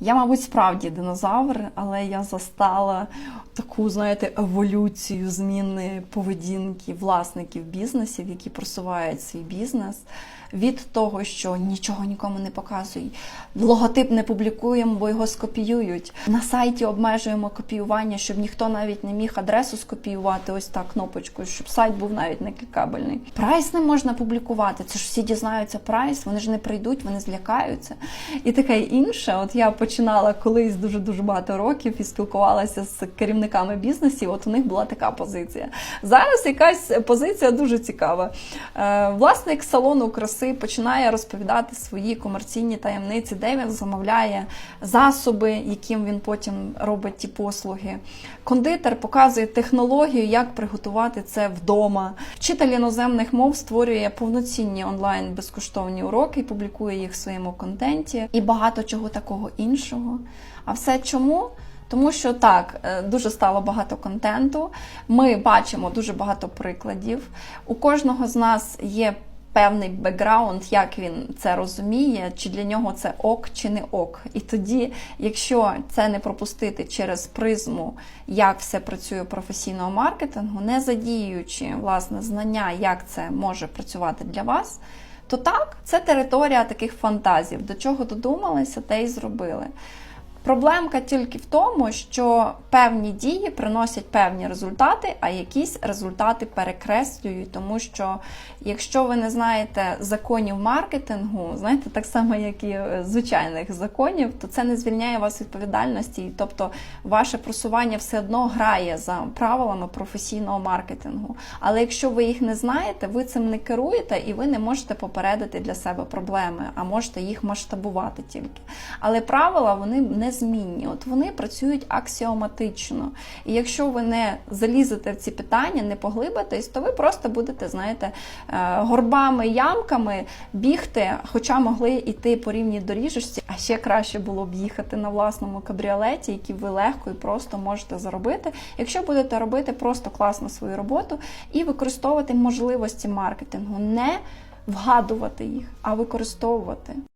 Я, мабуть, справді динозавр, але я застала таку, знаєте, еволюцію зміни поведінки власників бізнесів, які просувають свій бізнес. Від того, що нічого нікому не показуй, логотип не публікуємо, бо його скопіюють. На сайті обмежуємо копіювання, щоб ніхто навіть не міг адресу скопіювати ось так кнопочкою, щоб сайт був навіть не клікабельний. Прайс не можна публікувати. Це ж всі дізнаються прайс, вони ж не прийдуть, вони злякаються. І таке інше. От я починала колись дуже дуже багато років і спілкувалася з керівниками бізнесів. От у них була така позиція. Зараз якась позиція дуже цікава. Е, Власник салону краси починає розповідати свої комерційні таємниці, де він замовляє засоби, яким він потім робить ті послуги. Кондитер показує технологію, як приготувати це вдома. Вчитель іноземних мов створює повноцінні онлайн безкоштовні уроки і публікує їх в своєму контенті і багато чого такого іншого. А все чому? Тому що так, е, дуже стало багато контенту. Ми бачимо дуже багато прикладів. У кожного з нас є певний бекграунд, як він це розуміє, чи для нього це ок, чи не ок. І тоді, якщо це не пропустити через призму, як все працює професійного маркетингу, не задіюючи власне знання, як це може працювати для вас. То так, це територія таких фантазів. До чого додумалися, те й зробили. Проблемка тільки в тому, що певні дії приносять певні результати, а якісь результати перекреслюють, тому що якщо ви не знаєте законів маркетингу, знаєте, так само, як і е, звичайних законів, то це не звільняє вас відповідальності, тобто ваше просування все одно грає за правилами професійного маркетингу. Але якщо ви їх не знаєте, ви цим не керуєте і ви не можете попередити для себе проблеми, а можете їх масштабувати тільки. Але правила вони не змінні. От вони працюють аксіоматично. І якщо ви не залізете в ці питання, не поглибитесь, то ви просто будете, знаєте, е, горбами, ямками бігти, хоча могли йти по рівній доріжечці, а ще краще було б їхати на власному кабріолеті, який ви легко і просто можете заробити, якщо будете робити просто класно свою роботу і використовувати можливості маркетингу, не вгадувати їх, а використовувати.